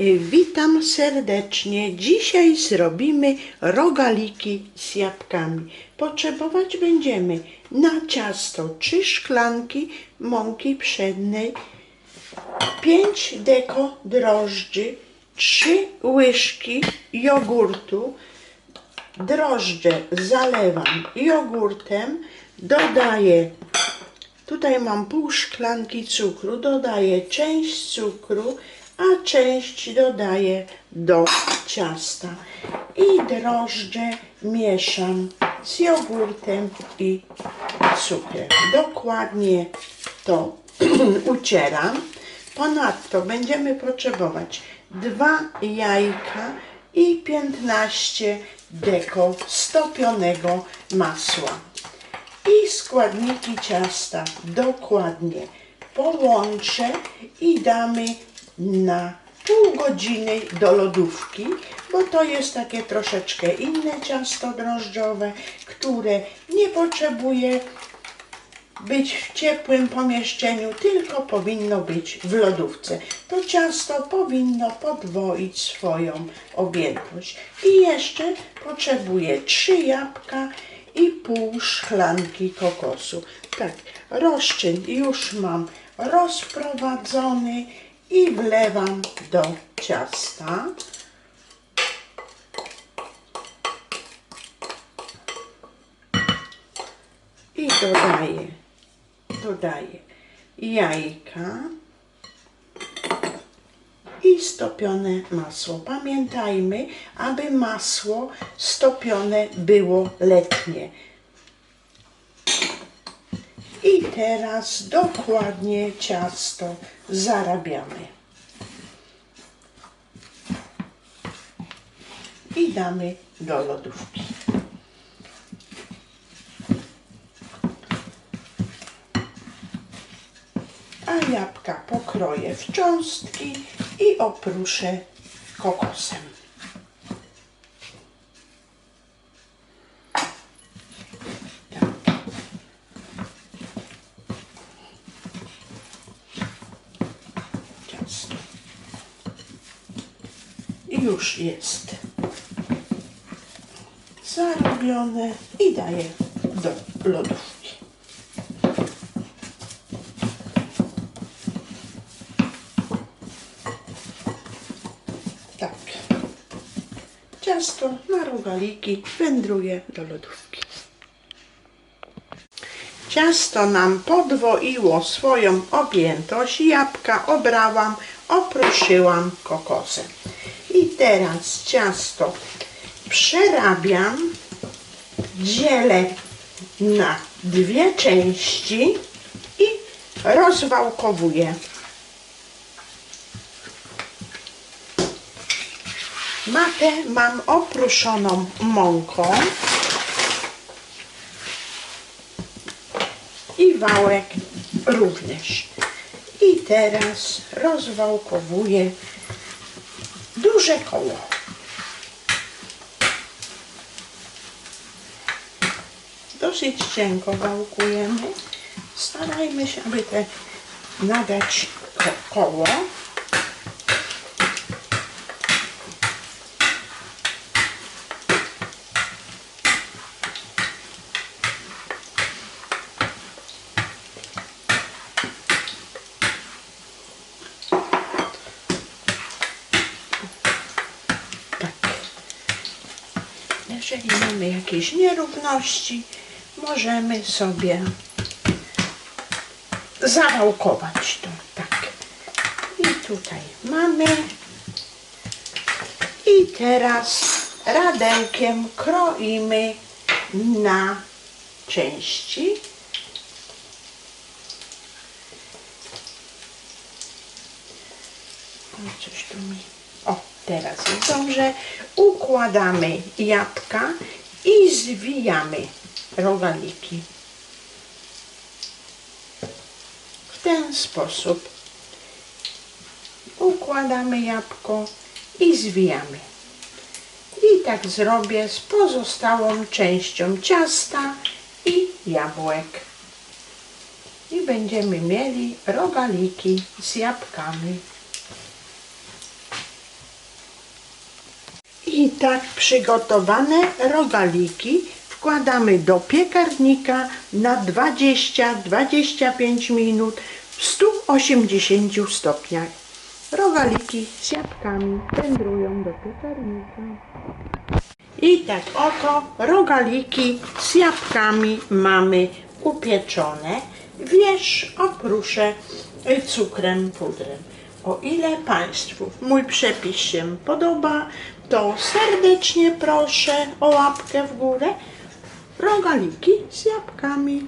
Y, Witam serdecznie. Dzisiaj zrobimy rogaliki z jabłkami. Potrzebować będziemy na ciasto 3 szklanki mąki pszennej, 5 deko drożdży, 3 łyżki jogurtu, drożdże zalewam jogurtem, dodaję Tutaj mam pół szklanki cukru, dodaję część cukru, a część dodaję do ciasta. I drożdże mieszam z jogurtem i cukrem. Dokładnie to ucieram. Ponadto będziemy potrzebować dwa jajka i 15 deko stopionego masła i składniki ciasta dokładnie połączę i damy na pół godziny do lodówki, bo to jest takie troszeczkę inne ciasto drożdżowe, które nie potrzebuje być w ciepłym pomieszczeniu, tylko powinno być w lodówce. To ciasto powinno podwoić swoją objętość. I jeszcze potrzebuję trzy jabłka i pół szklanki kokosu. Tak, rozczyn już mam rozprowadzony i wlewam do ciasta. I dodaję, dodaję jajka i stopione masło. Pamiętajmy, aby masło stopione było letnie. I teraz dokładnie ciasto zarabiamy. I damy do lodówki. a jabłka pokroję w cząstki i opruszę kokosem. Tak. Ciasto. I już jest zarobione i daję do lodówki. Tak. Ciasto na rogaliki wędruje do lodówki. Ciasto nam podwoiło swoją objętość. Jabłka obrałam, opruszyłam kokosem. I teraz ciasto przerabiam, dzielę na dwie części i rozwałkowuję. Matę mam opruszoną mąką i wałek również. I teraz rozwałkowuję duże koło. Dosyć cienko wałkujemy. Starajmy się, aby te nadać ko- koło. Jeżeli mamy jakieś nierówności, możemy sobie zawałkować to. Tak. I tutaj mamy. I teraz radełkiem kroimy na części. O, coś tu mi... O, teraz dobrze. Układamy jabłka i zwijamy rogaliki. W ten sposób układamy jabłko i zwijamy. I tak zrobię z pozostałą częścią ciasta i jabłek. I będziemy mieli rogaliki z jabłkami. I tak przygotowane rogaliki wkładamy do piekarnika na 20-25 minut w 180 stopniach. Rogaliki z jabłkami wędrują do piekarnika. I tak oto rogaliki z jabłkami mamy upieczone. Wierzch opruszę cukrem pudrem. O ile Państwu mój przepis się podoba, to serdecznie proszę o łapkę w górę. Rogaliki z jabłkami.